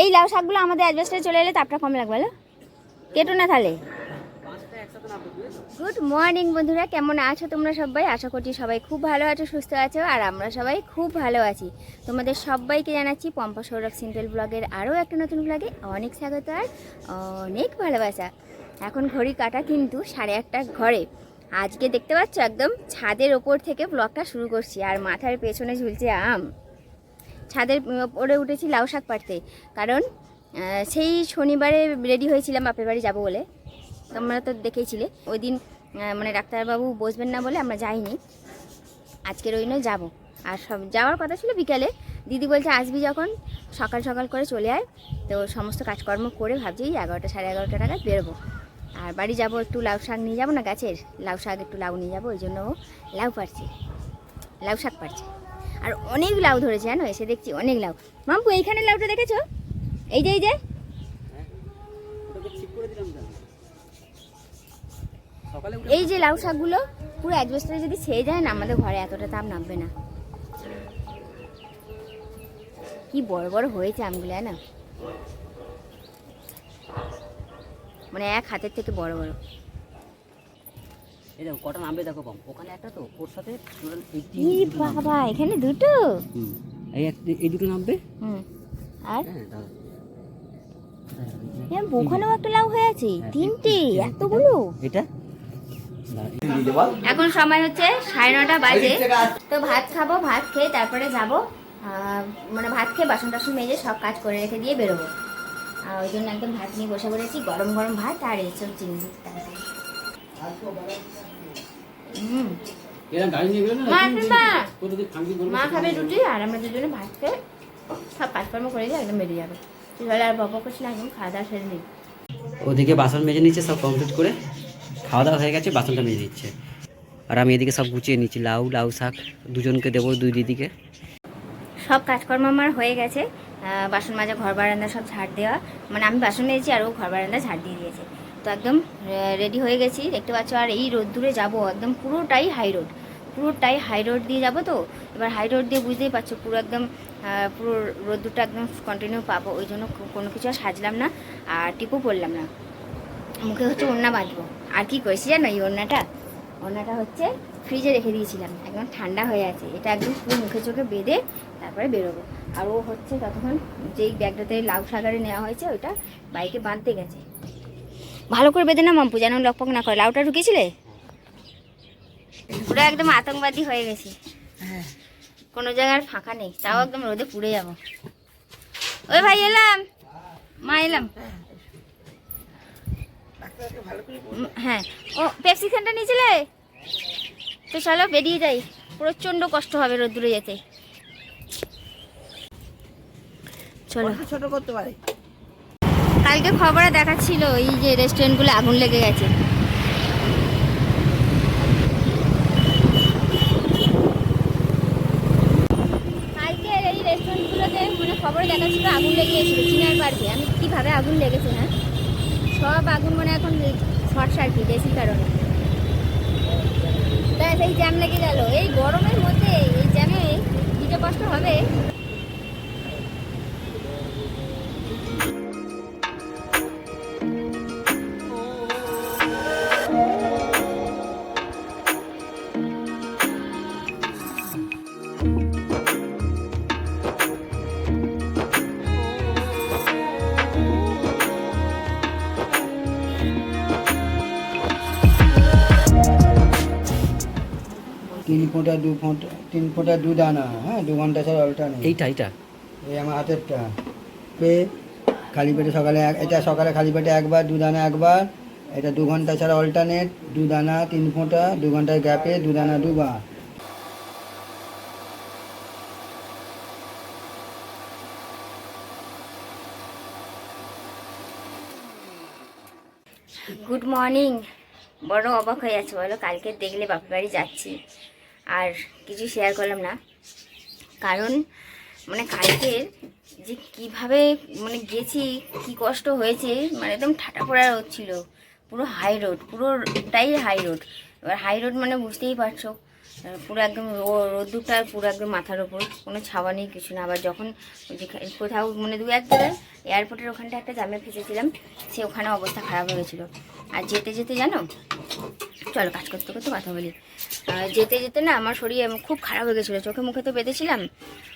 এই লাউ শাকগুলো আমাদের অ্যাডজাস্টে চলে এলে তাপটা কম লাগবে কেটো না তাহলে। গুড মর্নিং বন্ধুরা, কেমন আছো তোমরা সবাই? আশা করছি সবাই খুব ভালো আছো, সুস্থ আছো, আর আমরা সবাই খুব ভালো আছি। তোমাদের সবাইকে জানাচ্ছি পম্পা সৌরভ সিম্পল ব্লগের আরও একটা নতুন ব্লগে অনেক স্বাগত আর অনেক ভালোবাসা। এখন ঘড়ি কাটা কিন্তু সাড়ে আটটার ঘরে। আজকে দেখতে পাচ্ছ একদম ছাদের ওপর থেকে ব্লগটা শুরু করছি, আর মাথার পেছনে ঝুলছে আম। ছাদের ওপরে উঠেছি লাউ শাক পাড়তে, কারণ সেই শনিবারে রেডি হয়েছিলাম বাপের বাড়ি যাব বলে। তোমরা তো দেখেইছিলে ওই দিন মানে ডাক্তারবাবু বসবেন না বলে আমরা যাইনি। আজকের ওই নয় যাব। আর সব যাওয়ার কথা ছিল বিকালে। দিদি বলছে, আসবি যখন, সকাল সকাল করে চলে আয়। তো সমস্ত কাজকর্ম করে ভাবছি এগারোটা সাড়ে এগারোটা টাকা বেরোবো। আর বাড়ি যাব একটু লাউ শাক নিয়ে যাব না গাছের? লাউ শাক একটু লাউ নিয়ে যাব, ওই জন্য লাউ পারছে লাউ শাক পারছে আর অনেক লাউ ধরেছে, জানো? এসে দেখছি অনেক লাউ। মাম্পু এইখানে লাউটা দেখেছ? এই যে এই যে। এই যে লাউ শাকগুলো, পুরো অ্যাডজাস্টারে যদি ছেয়ে যায় না, আমাদের ঘরে এতটা তাপ নামবে না। কি বড় বড় হয়েছে আমগুলো না মানে এক হাতের থেকে বড় বড়। এই দেখো কটা নামবে দেখো কম ওখানে একটা তো ওর সাথে টোটাল বাবা এখানে দুটো? এই এই দুটো নামবে? হুম আর? হ্যাঁ হ্যাঁ ওখানেও একটা লাউ হয়ে আছে। তিনটে এতগুলো? এটা? এখন সময় হচ্ছে সাড়ে নটা বাজে। তো ভাত খাব ভাত খেয়ে তারপরে যাব। মানে ভাত খেয়ে বাসন টাসন মেজে সব কাজ করে রেখে দিয়ে বেরোবো। আর ওই জন্য একদম ভাত নিয়ে বসে পড়েছি গরম গরম ভাত আর এইসব চিংড়ি মা খাবে রুটি আর আমরা দুজনে ভাত খেয়ে সব কাজকর্ম করে দিয়ে একদম বেরিয়ে যাবে। তাহলে আর বকবক করছি না একদম খাওয়া দাওয়া সেরে নিই। ওদিকে বাসন মেজে নিচ্ছে সব কমপ্লিট করে খাওয়া দাওয়া হয়ে গেছে বাসনটা মেজে দিচ্ছে। আর আমি এদিকে সব গুছিয়ে নিচ্ছি লাউ লাউ শাক দুজনকে দেবো দুই দিদিকে। সব কাজকর্ম আমার হয়ে গেছে। বাসন মাজা, ঘর বারান্দা সব ঝাড় দেওয়া। মানে আমি বাসন নিয়েছি আর ও ঘর বারান্দা ঝাড় দিয়ে দিয়েছে। তো একদম রেডি হয়ে গেছি। দেখতে পাচ্ছ, আর এই রোদ্দুরে যাব একদম পুরোটাই হাই রোড পুরোটাই হাই রোড দিয়ে যাব তো? এবার হাই রোড দিয়ে বুঝতেই পারছ, পুরো একদম পুরো রোদ্দুরটা একদম কন্টিনিউ পাবো। ওই জন্য কোনো কিছু আর সাজলাম না, আর টিপও পড়লাম না। মুখে হচ্ছে ওড়না বাঁধবো। আর কি করেছি জানো এই ওড়নাটা? ওড়নাটা হচ্ছে ফ্রিজে রেখে দিয়েছিলাম। একদম ঠান্ডা হয়ে আছে। এটা একদম পুরো মুখে চোখে বেঁধে তারপরে বেরোবো। আর ও হচ্ছে ততক্ষণ যেই ব্যাগটাতে লাউ সাগারে নেওয়া হয়েছে ওইটা বাইকে বাঁধতে গেছে। ভালো করে বেঁধে না মাম্পু যেন লকপক না করে। লাউটা ঢুকেছিলে? পুরো একদম আতঙ্কবাদী হয়ে গেছি। কোনো জায়গার ফাঁকা নেই। তাও একদম রোদে পুড়ে যাব। ওই ভাই এলাম। মা এলাম। হ্যাঁ। ও পেপসি সেন্টার নিয়েছিলে? তো চলো বেরিয়ে যাই। প্রচণ্ড কষ্ট হবে রোদ্দুরে যেতে। চলো। ছোট করতে পারে। কালকে খবরে দেখাচ্ছিল এই যে রেস্টুরেন্টগুলো আগুন লেগে গেছে। তিন ফোঁটা দু ফোঁটা তিন ফোঁটা দু দানা হ্যাঁ দু ঘণ্টা ছাড়া অল্টা নেই। এইটা এইটা? এই আমার হাতেরটা। পেয়ে খালি পেটে সকালে এক- এটা সকালে খালি পেটে একবার দু দানা একবার এটা দু ঘণ্টা ছাড়া অল্টারনেট দু দানা তিন ফোঁটা দু ঘণ্টার গ্যাপে দু দানা দুবার গুড মর্নিং বড় অবাক হয়ে যাচ্ছে বলো কালকে দেখলে বাপের বাড়ি যাচ্ছি। আর কিছু শেয়ার করলাম না। কারণ মানে কালকের যে কীভাবে মানে গেছি, কি কষ্ট হয়েছে মানে একদম ঠাটা পড়া রোড ছিল। পুরো হাই রোড পুরোটাই হাই রোড এবার হাই রোড মানে বুঝতেই পারছ। পুরো একদম রোদ্দুরটা পুরো একদম মাথার ওপর কোনো ছাওয়া নেই, কিছু না। আবার যখন যেখা- কোথাও মানে দু এক জায়গায় এয়ারপোর্টের ওখানটা একটা জামে ফেসেছিলাম, সে ওখানে অবস্থা খারাপ হয়ে গেছিল। আর যেতে যেতে জানো? চলো কাজ করতে করতে কথা বলি। যেতে যেতে না আমার শরীর খুব খারাপ হয়ে গেছিল, চোখে মুখে তো বেঁধেছিলাম,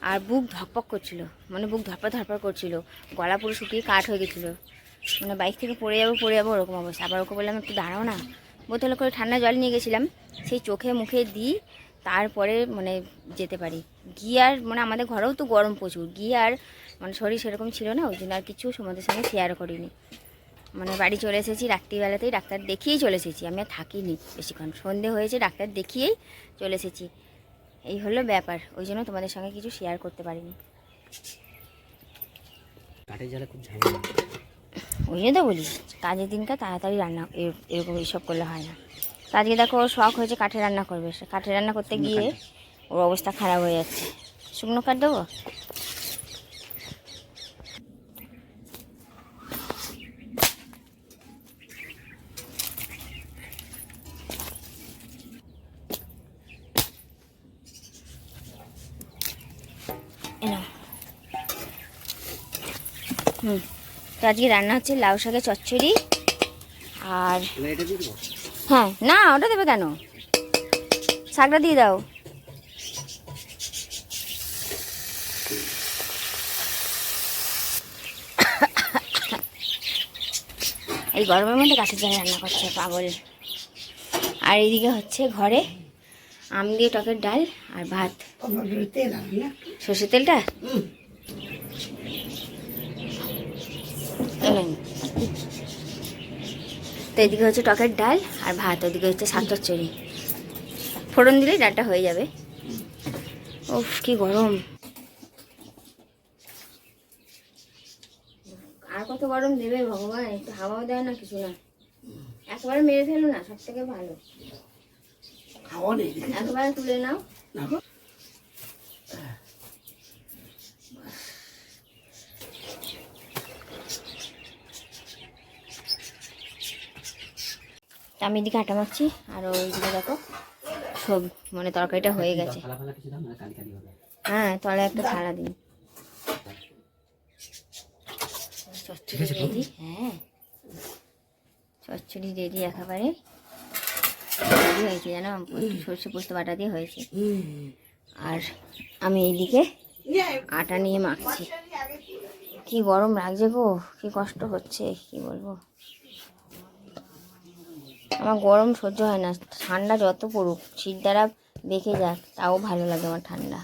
আর বুক ধকপক করছিল মানে বুক ধরপড় ধরপড় করছিল, গলা পুরো শুকিয়ে কাঠ হয়ে গেছিল। মানে বাইক থেকে পড়ে যাব পড়ে যাব, ওরকম অবস্থা। আবার ওকে বললাম, একটু দাঁড়াও না। বোতলে করে ঠান্ডা জল নিয়ে গেছিলাম, সেই চোখে মুখে দিই, তারপরে মানে যেতে পারি। গিয়ার মানে আমাদের ঘরেও তো গরম প্রচুর গিয়ার মানে শরীর সেরকম ছিল না, ওই জন্য আর কিছু তোমাদের সঙ্গে শেয়ার করিনি। মানে বাড়ি চলে এসেছি, রাত্রিবেলাতেই ডাক্তার দেখিয়েই চলে এসেছি, আমি আর থাকিনি বেশিক্ষণ। সন্ধে হয়েছে, ডাক্তার দেখিয়েই চলে এসেছি। এই হলো ব্যাপার, ওই জন্য তোমাদের সঙ্গে কিছু শেয়ার করতে পারিনি। কাঠের জ্বালা খুব ঝামেলা। ওই জন্য তো বলি কাজের দিনটা তাড়াতাড়ি রান্না এর- এরকম এইসব করলে হয় না। তো আজকে দেখো ওর শখ হয়েছে কাঠে রান্না করবে। সে কাঠে রান্না করতে গিয়ে ওর অবস্থা খারাপ হয়ে যাচ্ছে। শুকনো কাঠ দেবো। হুম। তো আজকে রান্না হচ্ছে লাউ শাকের চচ্চড়ি আর হ্যাঁ না ওটা দেবে কেন? শাকটা দিয়ে দাও। এই গরমের মধ্যে কাঠের জালে রান্না করছে পাগল। আর এইদিকে হচ্ছে ঘরে আম দিয়ে টকের ডাল আর ভাত। সর্ষের তেলটা এই নিন। তো এদিকে হচ্ছে টকের ডাল আর ভাত ওদিকে হচ্ছে শাক চচ্চড়ি ফোড়ন দিলেই ডালটা হয়ে যাবে। উফ কি গরম। আর কত গরম দেবে ভগবান একটু হাওয়াও দেয় না কিছু না। একবারে মেরে ফেলো না সব থেকে ভালো একবারে তুলে নাও। আমি এদিকে আটা মাখছি আর ওইদিকে দেখো সব মানে তরকারিটা হয়ে গেছে। ফালা ফালা কিছু দাম না কালি কালি হবে। হ্যাঁ তলে একটা থালা দিন। চচ্চড়ি রেডি হ্যাঁ। চচ্চড়ি রেডি একেবারে। রেডি হয়েছে জানো? সর্ষে পোস্ত বাটা দিয়ে হয়েছে। আর আমি এইদিকে আটা নিয়ে মাখছি। কি গরম লাগছে গো কি কষ্ট হচ্ছে কি বলব? আমার গরম সহ্য হয় না, ঠান্ডা যত পড়ুক, শীত দ্বারা দেখে যাক তাও ভালো লাগে আমার ঠান্ডা।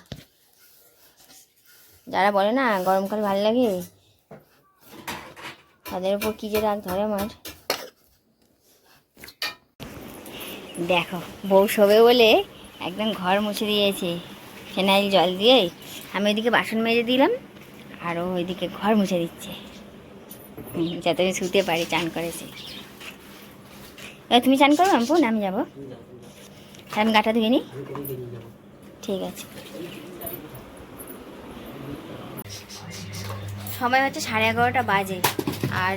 যারা বলে না গরমকাল ভালো লাগে, তাদের উপর কী যে রাগ ধরে আমার। দেখো, বউ শোবে বলে একদম ঘর মুছে দিয়েছে, ফেনাইল জল দিয়ে। আমি ওইদিকে বাসন মেজে দিলাম, আর ওইদিকে ঘর মুছে দিচ্ছে। যাতে আমি শুতে পারি, চান করেছে তুমি চান করো আম্পু না, আমি যাব। আমি গাটা ধুয়ে নিই আমি ঠিক আছে। সময় হচ্ছে সাড়ে এগারোটা বাজে। আর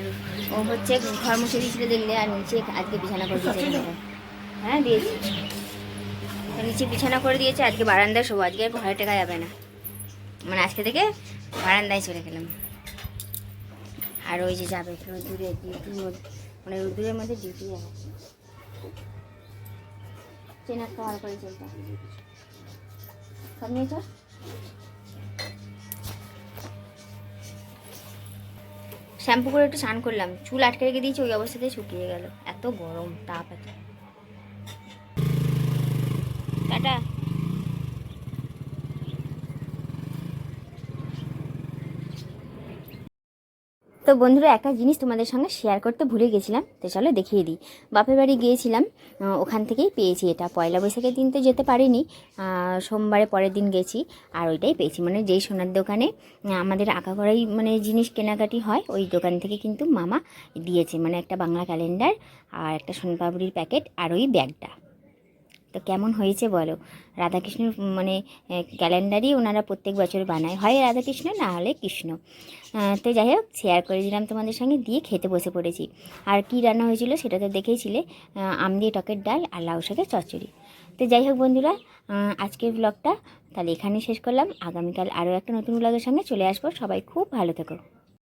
ও হচ্ছে ঘর মুছে দিয়েছিল দেখলে আর নিচে আজকে বিছানা করে দিয়েছে হ্যাঁ দিয়েছি। নিচে বিছানা করে দিয়েছে, আজকে বারান্দায় শোবো। আজকে আর ঘরে টেকা যাবে না। মানে আজকে থেকে বারান্দায় চলে গেলাম। আর ওই যে যাবে মধ্যে মানে রোদ্দুরের মধ্যে ডিউটি যাবে চেন একটা ভালো করে চলতে সব নিয়েছ? শ্যাম্পু করে একটু স্নান করলাম। চুল আটকে রেখে দিয়েছি, ওই অবস্থাতেই শুকিয়ে গেল। এত গরম, তাপ এত। টাটা। তো বন্ধুরা, একটা জিনিস তোমাদের সঙ্গে শেয়ার করতে ভুলে গেছিলাম, তো চলো দেখিয়ে দিই। বাপের বাড়ি গিয়েছিলাম ওখান থেকেই পেয়েছি এটা। পয়লা বৈশাখের দিন তো যেতে পারিনি সোমবারে পরের দিন গেছি, আর ওইটাই পেয়েছি। মানে যেই সোনার দোকানে আমাদের আঁকা করাই মানে জিনিস কেনাকাটি হয়, ওই দোকান থেকে কিন্তু মামা দিয়েছে। মানে একটা বাংলা ক্যালেন্ডার আর একটা সোনপাপড়ির প্যাকেট আর ওই ব্যাগটা। তো কেমন হয়েছে বলো? রাধাকৃষ্ণের মানে ক্যালেন্ডারই ওনারা প্রত্যেক বছর বানায়। হয় রাধাকৃষ্ণ, না হলে কৃষ্ণ। তো যাই হোক শেয়ার করে দিলাম তোমাদের সঙ্গে, দিয়ে খেতে বসে পড়েছি। আর কি রান্না হয়েছিল সেটা তো দেখেইছিলে আম দিয়ে টকের ডাল আর লাউ শাকের চচ্চড়ি। তো যাই হোক বন্ধুরা আজকের ব্লগটা তাহলে এখানেই শেষ করলাম। আগামীকাল আরও একটা নতুন ব্লগের সঙ্গে চলে আসব। সবাই খুব ভালো থেকো।